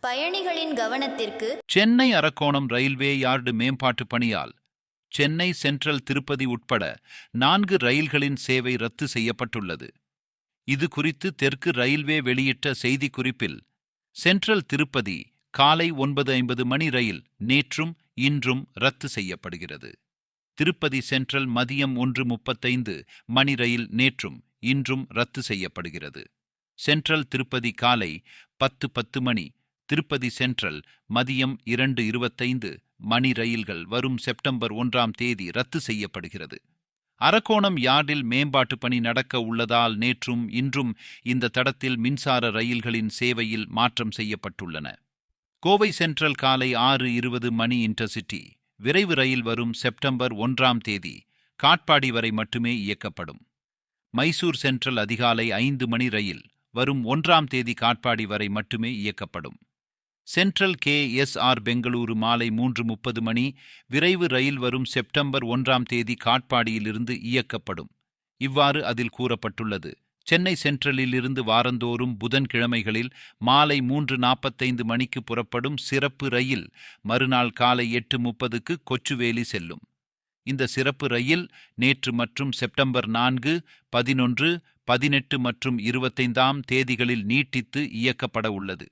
பயணிகளின் கவனத்திற்கு Chennai Arakkonam railway yard மேம்பாட்டு பணியால் சென்னை சென்ட்ரல் திருப்பதி உட்பட நான்கு ரயில்களின் சேவை ரத்து செய்யப்பட்டுள்ளது. இது குறித்து தெற்கு ரயில்வே வெளியிட்ட செய்திக்குறிப்பில் சென்ட்ரல் திருப்பதி காலை ஒன்பது ஐம்பது மணி ரயில் நேற்றும் இன்றும் ரத்து செய்யப்படுகிறது. திருப்பதி சென்ட்ரல் மதியம் ஒன்று முப்பத்தைந்து மணி ரயில் நேற்றும் இன்றும் ரத்து செய்யப்படுகிறது. சென்ட்ரல் திருப்பதி காலை பத்து பத்து மணி திருப்பதி சென்ட்ரல் மதியம் இரண்டு இருபத்தைந்து மணி ரயில்கள் வரும் செப்டம்பர் ஒன்றாம் தேதி ரத்து செய்யப்படுகிறது. அரக்கோணம் யார்டில் மேம்பாட்டு பணி நடக்க உள்ளதால் நேற்றும் இன்றும் இந்த தடத்தில் மின்சார ரயில்களின் சேவையில் மாற்றம் செய்யப்பட்டுள்ளன. கோவை சென்ட்ரல் காலை ஆறு இருபது மணி இன்டர்சிட்டி விரைவு ரயில் வரும் செப்டம்பர் ஒன்றாம் தேதி காட்பாடி வரை மட்டுமே இயக்கப்படும். மைசூர் சென்ட்ரல் அதிகாலை ஐந்து மணி ரயில் வரும் ஒன்றாம் தேதி காட்பாடி வரை மட்டுமே இயக்கப்படும். Central K S R Bengaluru மாலை மூன்று முப்பது மணி விரைவு ரயில் வரும் செப்டம்பர் ஒன்றாம் தேதி காட்பாடியிலிருந்து இயக்கப்படும். இவ்வாறு அதில் கூறப்பட்டுள்ளது. சென்னை சென்ட்ரலிலிருந்து வாரந்தோறும் புதன்கிழமைகளில் மாலை மூன்று நாற்பத்தைந்து மணிக்கு புறப்படும் சிறப்பு ரயில் மறுநாள் காலை எட்டு முப்பதுக்கு கொச்சுவேலி செல்லும். இந்த சிறப்பு ரயில் நேற்று மற்றும் செப்டம்பர் நான்கு பதினொன்று பதினெட்டு மற்றும் இருபத்தைந்தாம் தேதிகளில் நீட்டித்து இயக்கப்பட உள்ளது.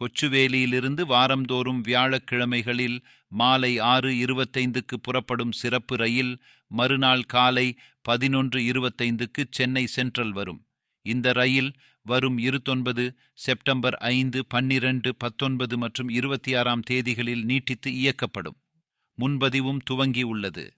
கொச்சுவேலியிலிருந்து வாரந்தோறும் வியாழக்கிழமைகளில் மாலை ஆறு இருபத்தைந்துக்கு புறப்படும் சிறப்பு ரயில் மறுநாள் காலை பதினொன்று இருபத்தைந்துக்கு சென்னை சென்ட்ரல் வரும். இந்த ரயில் வரும் இருபத்தொன்பது செப்டம்பர் ஐந்து பன்னிரண்டு பத்தொன்பது மற்றும் இருபத்தி ஆறாம் தேதிகளில் நீட்டித்து இயக்கப்படும். முன்பதிவும் துவங்கி உள்ளது